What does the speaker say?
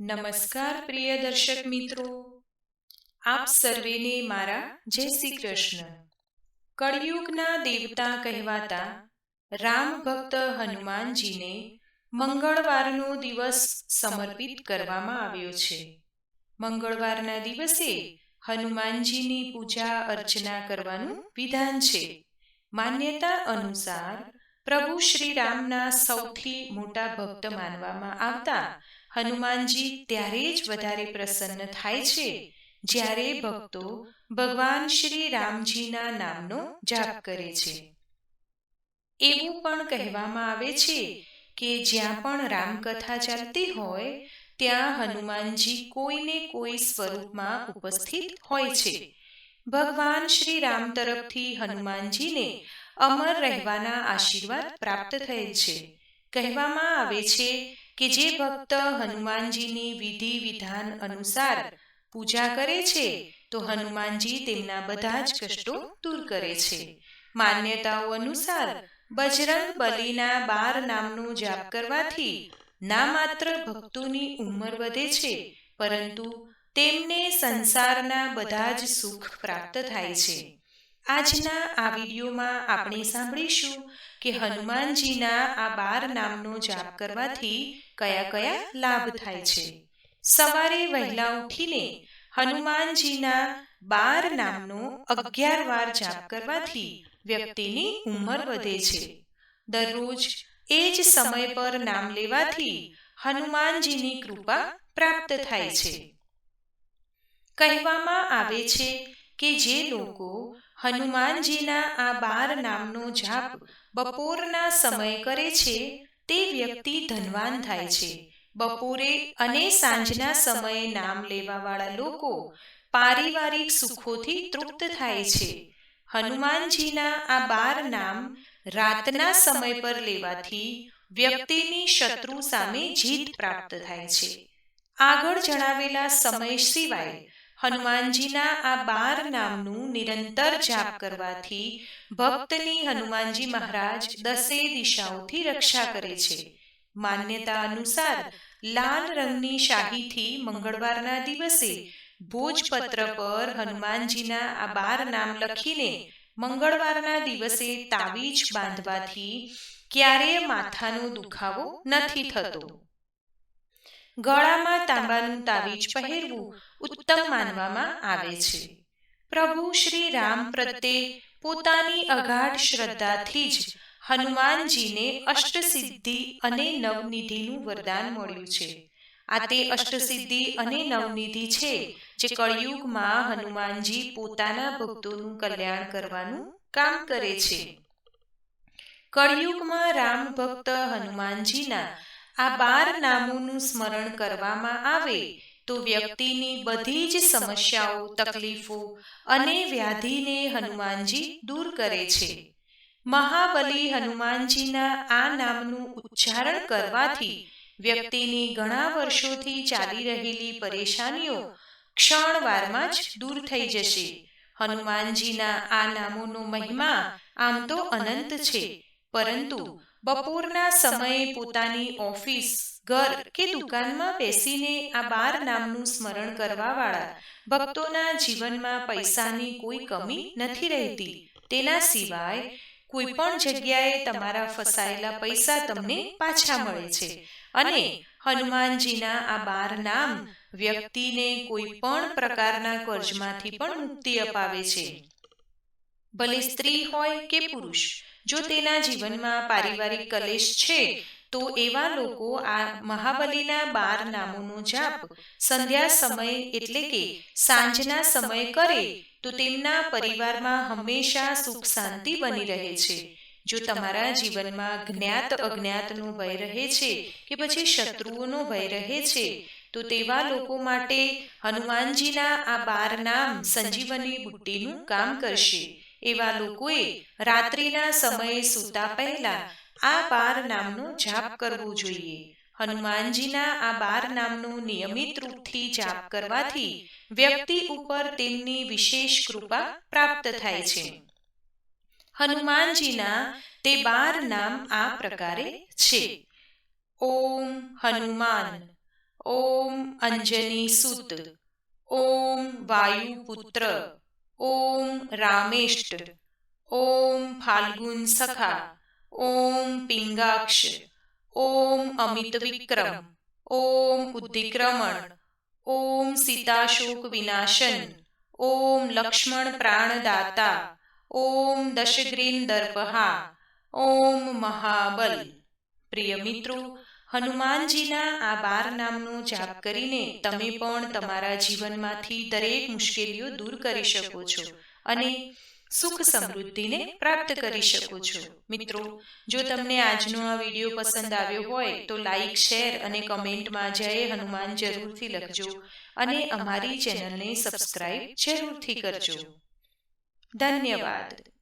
નમસ્કાર, પ્રિય દર્શક મિત્રો. આપ સર્વેને મારા જય શ્રી કૃષ્ણ. કળિયુગના દેવતા કહેવાતા રામ ભક્ત હનુમાનજીને મંગળવારનો દિવસ સમર્પિત કરવામાં આવ્યો છે. મંગળવારના દિવસે હનુમાનજીની પૂજા અર્ચના કરવાનું વિધાન છે. માન્યતા અનુસાર પ્રભુ શ્રી રામના સૌથી મોટા ભક્ત માનવામાં આવતા હનુમાનજી ત્યારે જ વધારે પ્રસન્ન થાય છે. જ્યારે ભક્તો ભગવાન શ્રી રામજીના નામનો જાપ કરે છે. એવું પણ કહેવામાં આવે છે કે જ્યાં પણ રામકથા ચાલતી હોય, ત્યાં હનુમાનજી કોઈને કોઈ સ્વરૂપમાં ઉપસ્થિત હોય છે. ભગવાન શ્રી રામ તરફથી હનુમાનજીને અમર રહેવાના આશીર્વાદ પ્રાપ્ત થયેલ છે. કહેવામાં આવે છે કે જે ભક્ત હનુમાનજીની વિધિ વિધાન અનુસાર પૂજા કરે છે, તો હનુમાનજી તેમના બધા જ કષ્ટો દૂર કરે છે. માન્યતાઓ અનુસાર બજરંગ બલીના બાર નામનું જાપ કરવાથી ના માત્ર ભક્તોની ઉંમર વધે છે, પરંતુ તેમને સંસારના બધા જ સુખ પ્રાપ્ત થાય છે. આજના આ વિડીયોમાં આપણે સાંભળીશું કે હનુમાનજીના આ બાર નામનો જાપ કરવાથી કયા કયા લાભ થાય છે. સવારે વહેલા ઉઠીને હનુમાનજીના બાર નામનો અગિયાર વાર જાપ કરવાથી વ્યક્તિની ઉંમર વધે છે. દરરોજ એ જ સમય પર નામ લેવાથી હનુમાનજીની કૃપા પ્રાપ્ત થાય છે. કહેવામાં આવે છે કે જે લોકો હનુમાનજીના આ બાર નામનો જાપ બપોરના સમય કરે છે, તે વ્યક્તિ ધનવાન થાય છે. બપોરે અને સાંજના સમયે નામ લેવાવાળા લોકો પારિવારિક સુખોથી તૃપ્ત થાય છે. હનુમાનજીના આ બાર નામ રાતના સમય પર લેવાથી વ્યક્તિની શત્રુ સામે જીત પ્રાપ્ત થાય છે. આગળ જણાવેલા સમય સિવાય હનુમાનજીના આ બાર નામનું નિરંતર જાપ કરવાથી ભક્તની હનુમાનજી મહારાજ દસે દિશાઓથી રક્ષા કરે છે. માન્યતા અનુસાર લાલ રંગની શાહીથી મંગળવારના દિવસે ભોજપત્ર પર હનુમાનજીના આ બાર નામ લખીને મંગળવારના દિવસે તાવીજ બાંધવાથી ક્યારેય માથાનો દુખાવો નથી થતો. ગળામાં તાંબાનું તાવીજ પહેરવું ઉત્તમ માનવામાં આવે છે. પ્રભુ શ્રી રામ પ્રત્યે પોતાની અગાઢ શ્રદ્ધાથી જ હનુમાનજીને અષ્ટસિદ્ધિ અને નવનિધિનું વરદાન મળ્યું છે. આ તે અષ્ટસિદ્ધિ અને નવનિધિ છે જે કળિયુગમાં હનુમાનજી પોતાના ભક્તોનું કલ્યાણ કરવાનું કામ કરે છે. કળિયુગમાં રામ ભક્ત હનુમાનજીના આ બાર નામોનું સ્મરણ કરવામાં આવે તો વ્યક્તિની બધી જ સમસ્યાઓ, તકલીફો અને વ્યાધિને હનુમાનજી દૂર કરે છે. મહાબલી હનુમાનજીના આ નામનું ઉચ્ચારણ કરવાથી વ્યક્તિની ઘણા વર્ષોથી ચાલી રહેલી પરેશાનીઓ ક્ષણવારમાં જ દૂર થઈ જશે. હનુમાનજીના આ નામોનો મહિમા આમ તો અનંત છે, પરંતુ બપોરના સમયે પોતાની ઓફિસ, ઘર કે દુકાનમાં બેસીને આ બાર નામનું સ્મરણ કરવાવાળા ભક્તોના જીવનમાં પૈસાની કોઈ કમી નથી રહેતી. તેના સિવાય કોઈ પણ જગ્યાએ તમારા ફસાયેલા પૈસા તમને પાછા મળે છે. અને હનુમાનજીના આ બાર નામ વ્યક્તિને કોઈ પણ પ્રકારના કર્જમાંથી પણ મુક્તિ અપાવે છે. ભલે સ્ત્રી હોય કે પુરુષ જો તેના જીવનમાં પારિવારિક કલેશ છે, તો એવા લોકો આ મહાબલીના બાર નામોનો જાપ સંધ્યા સમય એટલે કે સાંજના સમય કરે, તો તેમના પરિવારમાં હંમેશા સુખ શાંતિ બની રહે છે. જો તમારા જીવનમાં જ્ઞાત અજ્ઞાતનો ભય રહે છે કે પછી શત્રુઓનો ભય રહે છે, તો તેવા લોકો માટે હનુમાનજીના આ બાર નામ સંજીવની બુટ્ટીનું કામ કરશે. એવા લોકોએ રાત્રિના સમયે સૂતા પહેલા આ બાર નામનો જાપ કરવો જોઈએ. હનુમાનજીના આ બાર નામનું નિયમિત રૂપથી જાપ કરવાથી વ્યક્તિ ઉપર તેમની વિશેષ કૃપા પ્રાપ્ત થાય છે. હનુમાનજીના તે બાર નામ આ પ્રકારે છે. ઓમ હનુમાન, ઓમ અંજની સુત ઓમ વાયુપુત્ર ઓમ રામેષ્ટ, ઓમ ફાલ્ગુન સખા, ઓમ પિંગાક્ષ, ઓમ અમિત વિક્રમ, ઓમ ઉદ્ધિક્રમણ ઓમ સીતાશોક વિનાશન, ઓમ લક્ષ્મણ પ્રાણદાતા, ઓમ દશગ્રીન દર્પહા, ઓમ મહાબલ. પ્રિય મિત્રો હનુમાનજીના આ બાર નામનો જાપ કરીને તમે પણ તમારા જીવનમાંથી દરેક મુશ્કેલીઓ દૂર કરી શકો છો અને સુખ સમૃદ્ધિને પ્રાપ્ત કરી શકો છો. મિત્રો, જો તમને આજનો આ વીડિયો પસંદ આવ્યો હોય તો લાઈક, શેર અને કમેન્ટમાં જય હનુમાન જરૂરથી લખજો અને અમારી ચેનલને સબસ્ક્રાઇબ જરૂરથી કરજો. ધન્યવાદ.